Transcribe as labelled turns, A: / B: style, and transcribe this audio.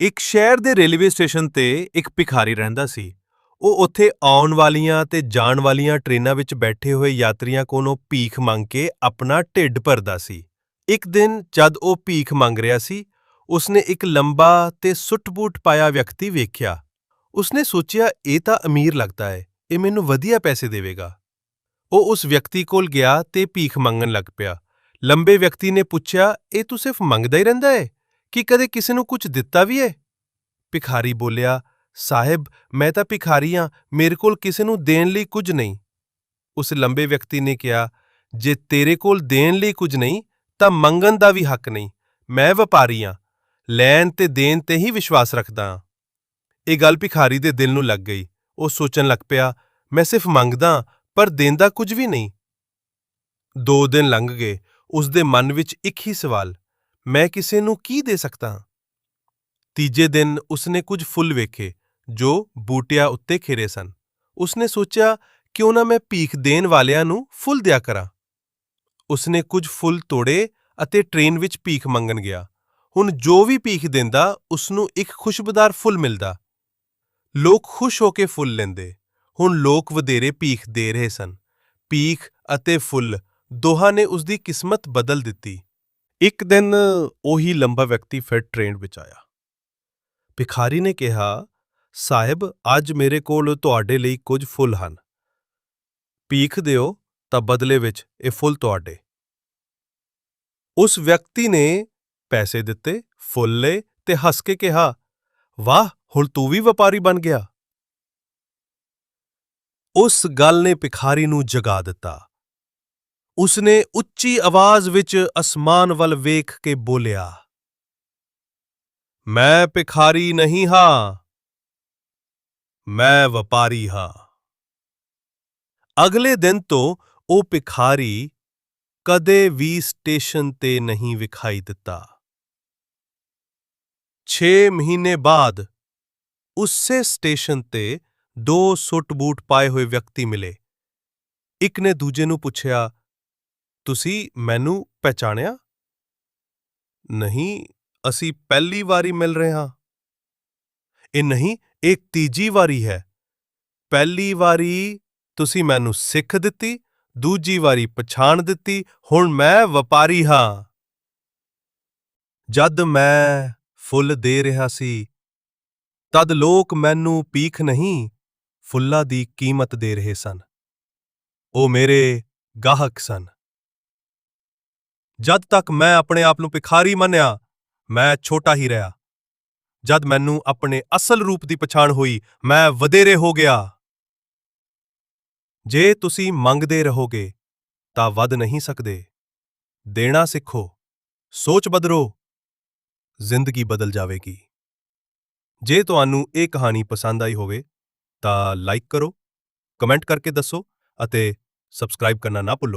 A: ਇੱਕ ਸ਼ਹਿਰ ਦੇ ਰੇਲਵੇ ਸਟੇਸ਼ਨ ਤੇ ਇੱਕ ਭਿਖਾਰੀ ਰਹਿੰਦਾ ਸੀ। ਉਹ ਉੱਥੇ ਆਉਣ ਵਾਲੀਆਂ ਤੇ ਜਾਣ ਵਾਲੀਆਂ ਟ੍ਰੇਨਾਂ ਵਿੱਚ ਬੈਠੇ ਹੋਏ ਯਾਤਰੀਆਂ ਕੋਲੋਂ ਭੀਖ ਮੰਗ ਕੇ ਆਪਣਾ ਢਿੱਡ ਭਰਦਾ ਸੀ। ਇੱਕ ਦਿਨ ਜਦ ਉਹ ਭੀਖ ਮੰਗ ਰਿਹਾ ਸੀ, ਉਸਨੇ ਇੱਕ ਲੰਬਾ ਤੇ ਸੁੱਟ-ਬੂਟ ਪਾਇਆ ਵਿਅਕਤੀ ਵੇਖਿਆ। ਉਸਨੇ ਸੋਚਿਆ, ਇਹ ਤਾਂ ਅਮੀਰ ਲੱਗਦਾ ਹੈ, ਇਹ ਮੈਨੂੰ ਵਧੀਆ ਪੈਸੇ ਦੇਵੇਗਾ। ਉਹ ਉਸ ਵਿਅਕਤੀ ਕੋਲ ਗਿਆ ਤੇ ਭੀਖ ਮੰਗਣ ਲੱਗ ਪਿਆ। ਲੰਬੇ ਵਿਅਕਤੀ ਨੇ ਪੁੱਛਿਆ, ਇਹ ਤੂੰ ਸਿਰਫ ਮੰਗਦਾ ਹੀ ਰਹਿੰਦਾ ਹੈ? ਕਿ ਕਦੇ ਕਿਸੇ ਨੂੰ ਕੁਝ ਦਿੱਤਾ ਵੀ ਹੈ ਭਿਖਾਰੀ ਬੋਲਿਆ, ਸਾਹਿਬ, ਮੈਂ ਤਾਂ ਭਿਖਾਰੀ ਹਾਂ ਮੇਰੇ ਕੋਲ ਕਿਸੇ ਨੂੰ ਦੇਣ ਲਈ ਕੁਝ ਨਹੀਂ। ਉਸ ਲੰਬੇ ਵਿਅਕਤੀ ਨੇ ਕਿਹਾ, ਜੇ ਤੇਰੇ ਕੋਲ ਦੇਣ ਲਈ ਕੁਝ ਨਹੀਂ, ਤਾਂ ਮੰਗਣ ਦਾ ਵੀ ਹੱਕ ਨਹੀਂ। ਮੈਂ ਵਪਾਰੀ ਹਾਂ ਲੈਣ ਤੇ ਦੇਣ ਤੇ ਹੀ ਵਿਸ਼ਵਾਸ ਰੱਖਦਾ ਹਾਂ ਇਹ ਗੱਲ ਭਿਖਾਰੀ ਦੇ ਦਿਲ ਨੂੰ ਲੱਗ ਗਈ। ਉਹ ਸੋਚਣ ਲੱਗ ਪਿਆ, ਮੈਂ ਸਿਰਫ ਮੰਗਦਾ ਪਰ ਦੇਂਦਾ ਕੁਝ ਵੀ ਨਹੀਂ। ਦੋ ਦਿਨ ਲੰਘ ਗਏ, ਉਸ ਦੇ ਮਨ ਵਿੱਚ ਇੱਕ ਹੀ ਸਵਾਲ ਮੈਂ ਕਿਸੇ ਨੂੰ ਕੀ ਦੇ ਸਕਦਾ? ਹਾਂ ਤੀਜੇ ਦਿਨ ਉਸਨੇ ਕੁਝ ਫੁੱਲ ਵੇਖੇ, ਜੋ ਬੂਟਿਆਂ ਉੱਤੇ ਖਿਰੇ ਸਨ। ਉਸਨੇ ਸੋਚਿਆ, ਕਿਉਂ ਨਾ ਮੈਂ ਭੀਖ ਦੇਣ ਵਾਲਿਆਂ ਨੂੰ ਫੁੱਲ ਦਿਆ ਕਰਾਂ? ਉਸਨੇ ਕੁਝ ਫੁੱਲ ਤੋੜੇ ਅਤੇ ਟ੍ਰੇਨ ਵਿੱਚ ਭੀਖ ਮੰਗਣ ਗਿਆ। ਹੁਣ ਜੋ ਵੀ ਭੀਖ ਦਿੰਦਾ, ਉਸਨੂੰ ਇੱਕ ਖੁਸ਼ਬੂਦਾਰ ਫੁੱਲ ਮਿਲਦਾ। ਲੋਕ ਖੁਸ਼ ਹੋ ਕੇ ਫੁੱਲ ਲੈਂਦੇ। ਹੁਣ ਲੋਕ ਵਧੇਰੇ ਭੀਖ ਦੇ ਰਹੇ ਸਨ। ਭੀਖ ਅਤੇ ਫੁੱਲ ਦੋਹਾਂ ਨੇ ਉਸ ਦੀ ਕਿਸਮਤ ਬਦਲ ਦਿੱਤੀ। ਇੱਕ ਦਿਨ ਉਹੀ ਲੰਬਾ ਵਿਅਕਤੀ ਫਿਰ ਟ੍ਰੇਨ ਵਿੱਚ ਆਇਆ। ਭਿਖਾਰੀ ਨੇ ਕਿਹਾ, ਸਾਹਿਬ, ਅੱਜ ਮੇਰੇ ਕੋਲ ਤੁਹਾਡੇ ਲਈ ਕੁਝ ਫੁੱਲ ਹਨ। ਭੀਖ ਦਿਓ ਤਾਂ ਬਦਲੇ ਵਿੱਚ ਇਹ ਫੁੱਲ ਤੁਹਾਡੇ। ਉਸ ਵਿਅਕਤੀ ਨੇ ਪੈਸੇ ਦਿੱਤੇ, ਫੁੱਲ ਲਏ ਤੇ ਹੱਸ ਕੇ ਕਿਹਾ, ਵਾਹ, ਹੁਣ ਤੂੰ ਵੀ ਵਪਾਰੀ ਬਣ ਗਿਆ। ਉਸ ਗੱਲ ਨੇ ਭਿਖਾਰੀ ਨੂੰ ਜਗਾ ਦਿੱਤਾ। ਉਸਨੇ ਉੱਚੀ ਆਵਾਜ਼ ਵਿੱਚ ਅਸਮਾਨ ਵੱਲ ਵੇਖ ਕੇ ਬੋਲਿਆ, ਮੈਂ ਭਿਖਾਰੀ ਨਹੀਂ ਹਾਂ, ਮੈਂ ਵਪਾਰੀ ਹਾਂ। ਅਗਲੇ ਦਿਨ ਤੋਂ ਉਹ ਭਿਖਾਰੀ ਕਦੇ ਵੀ ਸਟੇਸ਼ਨ ਤੇ ਨਹੀਂ ਵਿਖਾਈ ਦਿੱਤਾ। 6 ਮਹੀਨੇ ਬਾਅਦ ਉਸੇ ਸਟੇਸ਼ਨ ਤੇ ਦੋ ਸੁੱਟ-ਬੂਟ ਪਾਏ ਹੋਏ ਵਿਅਕਤੀ ਮਿਲੇ। ਇੱਕ ਨੇ ਦੂਜੇ ਨੂੰ ਪੁੱਛਿਆ ਤੁਸੀਂ ਮੈਨੂੰ ਪਹਿਚਾਣਿਆ? ਨਹੀਂ, ਅਸੀਂ ਪਹਿਲੀ ਵਾਰੀ ਮਿਲ ਰਹੇ ਹਾਂ। ਇਹ ਨਹੀਂ, ਇਹ ਤੀਜੀ ਵਾਰੀ ਹੈ। ਪਹਿਲੀ ਵਾਰੀ ਤੁਸੀਂ ਮੈਨੂੰ ਸਿੱਖ ਦਿੱਤੀ, ਦੂਜੀ ਵਾਰੀ ਪਛਾਣ ਦਿੱਤੀ, ਹੁਣ ਮੈਂ ਵਪਾਰੀ ਹਾਂ। ਜਦ ਮੈਂ ਫੁੱਲ ਦੇ ਰਿਹਾ ਸੀ, ਤਦ ਲੋਕ ਮੈਨੂੰ ਪੀਖ ਨਹੀਂ, ਫੁੱਲਾਂ ਦੀ ਕੀਮਤ ਦੇ ਰਹੇ ਸਨ। ਉਹ ਮੇਰੇ ਗਾਹਕ ਸਨ। ਜਦ ਤੱਕ ਮੈਂ ਆਪਣੇ ਆਪ ਨੂੰ ਭਿਖਾਰੀ ਮੰਨਿਆ, ਮੈਂ ਛੋਟਾ ਹੀ ਰਿਹਾ। ਜਦ ਮੈਨੂੰ ਆਪਣੇ ਅਸਲ ਰੂਪ ਦੀ ਪਛਾਣ ਹੋਈ, ਮੈਂ ਵਧੇਰੇ ਹੋ ਗਿਆ। ਜੇ ਤੁਸੀਂ ਮੰਗਦੇ ਰਹੋਗੇ, ਤਾਂ ਵੱਧ ਨਹੀਂ ਸਕਦੇ। ਦੇਣਾ ਸਿੱਖੋ, ਸੋਚ ਬਦਲੋ, ਜ਼ਿੰਦਗੀ ਬਦਲ ਜਾਵੇਗੀ। ਜੇ ਤੁਹਾਨੂੰ ਇਹ ਕਹਾਣੀ ਪਸੰਦ ਆਈ ਹੋਵੇ, ਤਾਂ ਲਾਈਕ ਕਰੋ, ਕਮੈਂਟ ਕਰਕੇ ਦੱਸੋ ਅਤੇ ਸਬਸਕ੍ਰਾਈਬ ਕਰਨਾ ਨਾ ਭੁੱਲੋ।